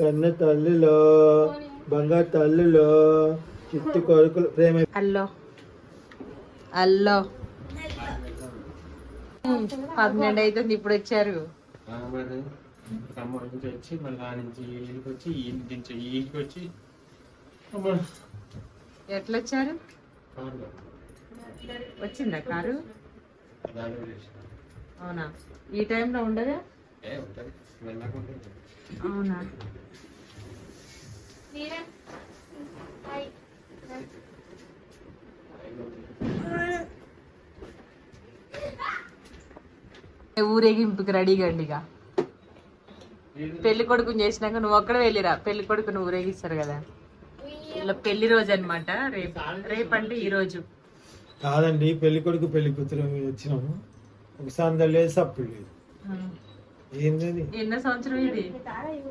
కన్న తల్లిలో బంగారు తల్లిలో చిట్టు కొడుకులు. ప్రేమ. అల్లో. అల్లో. పన్నెండు అవుతుంది ఇప్పుడు వచ్చారు. ఆ మరి ఖమ్మం నుంచి వచ్చి మళ్ళీ ఆ నుంచి ఈ ఇంటికి వచ్చి ఈ నుంచి వచ్చి. ఎట్లా వచ్చారు. వచ్చిందా కారు. అవునా? ఈ టైంలో ఉండదా? అవునా? ఊరేగింపుకి రెడీగా అండి ఇక. పెళ్ళి కొడుకుని చేసినాక నువ్వు ఒక్కడే వెళ్ళిరా. పెళ్ళి కొడుకుని ఊరేగిస్తారు కదా. ఇలా పెళ్ళి రోజు అనమాట రేపు రేపు అంటే ఈ రోజు. కాదండి పెళ్ళి కొడుకు పెళ్ళి కూతురు వచ్చినాము. ఒకసారి లేదు సప్పుడు లేదు. ఎన్నో సంవత్సరం ఇది.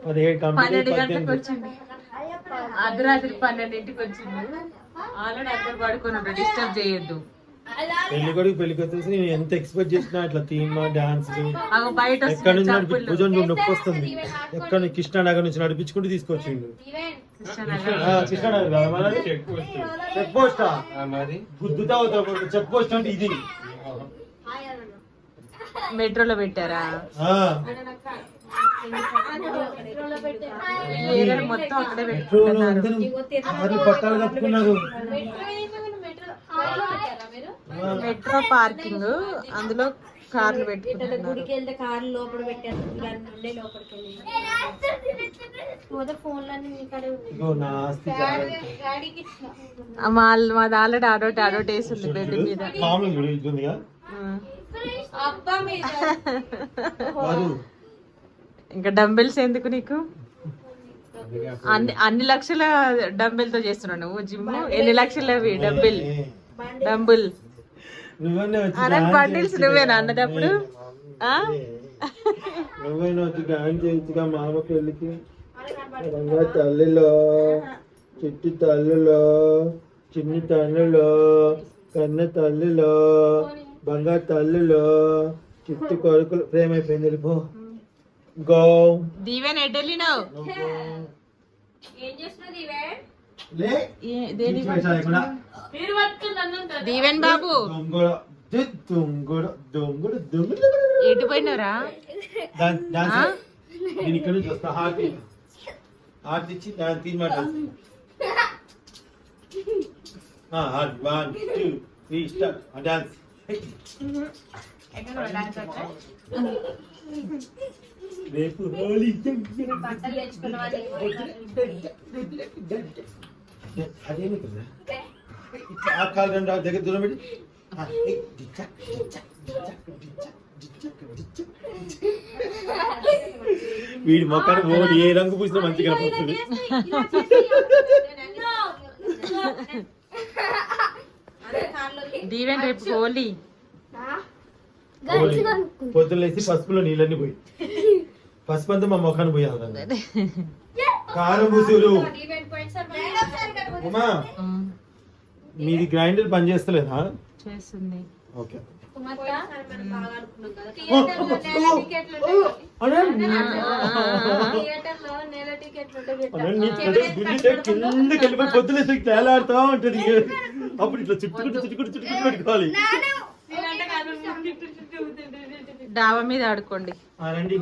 పదిహేడు కంప్లీట్ పన్నెండు గంటలకు వచ్చింది. అర్ధరాత్రి పన్నెండింటికి వచ్చింది. ఆల్రెడీ అందరు డిస్టర్బ్ చేయొద్దు. పెళ్ళి కొడుకు పెళ్ళి నేను ఎంత ఎక్స్పెక్ట్ చేసినా అట్లా తీమా డాన్స్ ఎక్కడి నుంచి. భుజం నొప్పి వస్తుంది. ఎక్కడ కృష్ణానగర్ నుంచి నడిపించుకుంటూ తీసుకొచ్చిండు. కృష్ణనగర్. Check post. చెక్ పోస్టా? ఆ మరి గుద్దుతా అవుతా చెక్ పోస్ట్ అంటే ఇది. మెట్రోలో పెట్టారా? మొత్తం అక్కడే పెట్టుకుంటున్నారు. మెట్రో పార్కింగ్ అందులో కార్లు పెట్టుకుంటున్నారు. గుడికి వెళ్తే లోపల పెట్టారు లోపలికి వెళ్ళి ఫోన్లన్నీ మాది ఆల్రెడీ అడోటి అడోటి వేసింది బెడ్ మీద. ఇంకా డంబెల్స్ ఎందుకు నీకు? అన్ని అన్ని లక్షల డంబెల్తో చేస్తున్నావు నువ్వు జిమ్? ఎన్ని లక్షలవి డంబెల్? ఏ, డంబుల్. నువ్వనే వచ్చి అరే బండిల్స్. నువ్వేనా అన్నదప్పుడు? నువ్వైనా వచ్చి డాన్స్ చేయొచ్చుగా మామ పెళ్ళికి? రంగా తల్లిలో చిట్టి తల్లిలో చిన్ని తల్లిలో కన్న తల్లిలో బంగారు తల్లిలో చిట్టు కొడుకులు. ప్రేమ అయిపోయింది వెళ్ళిపో. గో. దీవెన్ ఎటు వెళ్ళినావు? దీవెన్? బాబు? ఎటు పోయినవరా? డాన్స్ డాన్స్ నేను ఇక్కడ నుంచి వస్తా. హార్ట్ ఇయ్యి. హార్ట్ ఇచ్చి dance తీయమాట heart. One two three start. Dance. రేపు హోలీ అదేమి కదా ఆ కాలు రెండు ఆ దగ్గర దూరం పెట్టి వీడి మొక్కను ఓడి ఏ రంగు పూసినా మంచిగా కనపడుతుంది. దీవెన్ రేపు హోలీ. లేచి పసుపులో నీళ్ళన్నీ పోయి. పసుపు అంతా మా మొఖాన్ని పోయాలి కారం పూసులు. ఉమా మీది గ్రైండర్ పని చేస్తలేదా? చేస్తుంది. ఓకే. పొద్దున తేలాడుతా ఉంటది. అప్పుడు ఇట్లా చుట్టుకుంటూ చుట్టుకుంటూ చుట్టుకుంటూ పెట్టుకోవాలి డాబా మీద ఆడుకోండి. ఆ, రండి.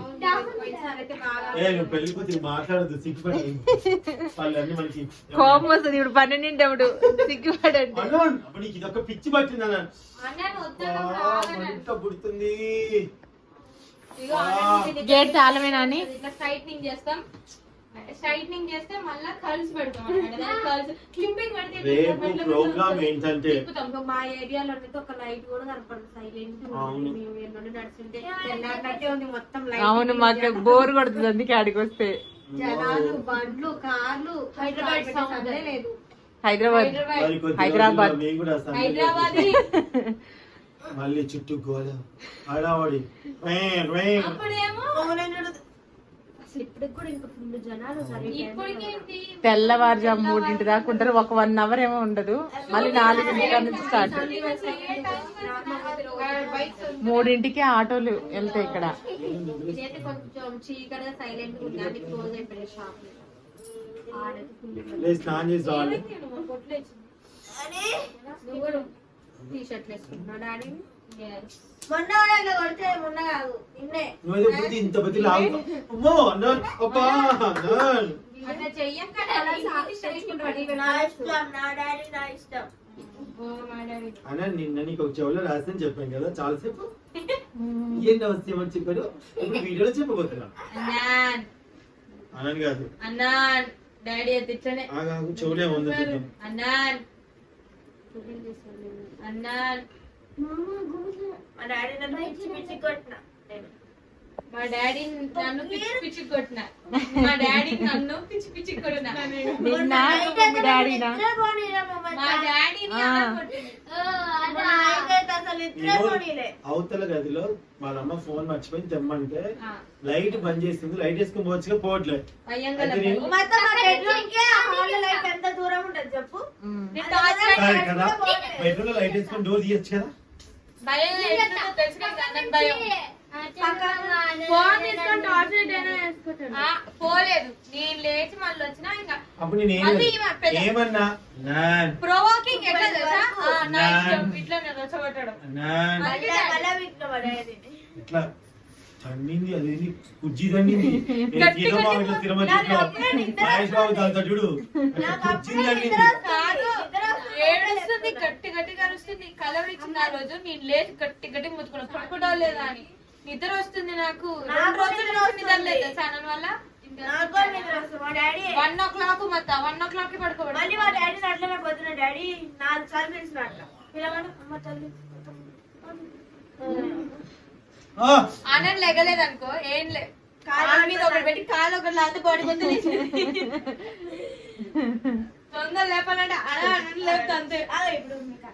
పెళ్ళి కూతురు మాట్లాడదు సిగ్గుపడి. వాళ్ళు అన్ని మనకి కోపం వస్తుంది ఇప్పుడు పన్నెండింటప్పుడు సిగ్గుపడండి. అన్నా, అప్పుడు నీకు ఇదొక పిచ్చి పట్టింది అన్న. పుడుతుంది. గేట్ తాళమేనా అని ఇట్లా స్ట్రైట్నింగ్ చేస్తాం. స్ట్రైట్నింగ్ చేస్తే మళ్ళీ కర్ల్స్ పెడతాం కర్ల్స్ క్లిప్పింగ్ పెడితే ప్రోగ్రామ్ ఏంటంటే మా ఏరియాలో ఒక లైట్ కూడా కనపడదు. సైలెంట్ అవును. మేము ఎల్లుండి నడుస్తుంటే తెల్లారినట్టే ఉంది మొత్తం అవును లైట్ మాకు బోర్ కొడుతుంది అందుకే ఆడికి వస్తే. జనాలు బండ్లు కార్లు హైదరాబాద్ సౌండ్ లేదు. హైదరాబాద్. హైదరాబాద్. హైదరాబాద్. మళ్ళీ చుట్టూ గోల. హడావడి. రే, రే. అప్పుడేమో అసలు ఇప్పటికి కూడా ఇంకా ఫుల్ జనాలు ఇప్పటికేంటి తెల్లవారుజాము మూడింటి దాకా ఉంటారు ఒక వన్ అవర్ ఏమో ఉండదు. మళ్ళీ నాలుగింటి కాడ నుంచి స్టార్ట్ మూడింటికి ఆటోలు వెళ్తాయి ఇక్కడ. స్నానం చేసి టీ షర్ట్లు వేసుకుంటున్నా డాడీ మొన్న కూడా ఇట్లా కొడితే మొన్న కాదు నిన్నే. నువ్వు బుద్ధి ఇంత బుద్ధి లాగు అమ్మో నన్ అబ్బా నన్. అట్లా చెయ్యక నా ఇష్టం నా డాడీ నా ఇష్టం. అన్న నిన్న నీకు ఒక చెవులో రాసిన చెప్పాను కదా చాలాసేపు. ఏంటి అవస్థ ఏమని చెప్పాడు? ఇప్పుడు వీడియోలో చెప్పబోతున్నా అన్నాన్. అనని కాదు. అన్నాన్. డాడీ అయితే ఇట్లనే. ఆగా చెవులో మా డాడీ నన్ను పిచ్చి పిచ్చి కొట్టిన. నేను. మా డాడీ నన్ను పిచ్చి పిచ్చి కొట్టిన. మా డాడీ నన్ను పిచ్చి పిచ్చి కొట్టిన. మీ పోనీలే అవతల గదిలో వాళ్ళ అమ్మ ఫోన్ మర్చిపోయి తెమ్మంటే లైట్ బంద్ చేస్తుంది లైట్ వేసుకుని పోవచ్చుగా పోవట్లేదు దూరం ఉంటది చెప్పు. కాదు లైట్. బెడ్రూమ్లో వేసుకుని డోర్ తీయచ్చు కదా. భయం తెలుసు భయం. పోలేదు. నేను లేచి మళ్ళీ వచ్చినా ఇంకా ఏమన్నా? ప్రొవోకింగ్ ఎట్లా తెలుసా? నేను. రెచ్చగొట్టడం. ఇట్లా తండింది అది కుజ్జి తండింది తిరుమల మహేష్ బాబు దాంతో చూడు. తండింది. ఏడుస్తుంది గట్టి గట్టిగా అరుస్తుంది కలవరి ఇచ్చింది ఆ రోజు నేను లేచి గట్టి గట్టి ముత్తుకున్నా పడుకోవడం లేదా అని. నిద్ర వస్తుంది నాకు. రెండు రోజులు నిద్ర లేదు అన్న వల్ల? వన్ ఓ క్లాక్ మొత్తం వన్ ఓ క్లాక్ పడుకోబడి మళ్ళీ మా డాడీ అట్లనే పోతున్నా డాడీ నాలుగు సార్లు పిలిచిన అట్లా. పిల్లగాడు అమ్మ తల్లి. ఆనంద్ లెగలేదు అనుకో ఏం లే కాలు మీద ఒకటి పెట్టి కాలు ఒకటి లాంటి బాడీ మొత్తం తొందర లేపాలంటే అలా అని లేపుతా అంతే. ఇప్పుడు మీకు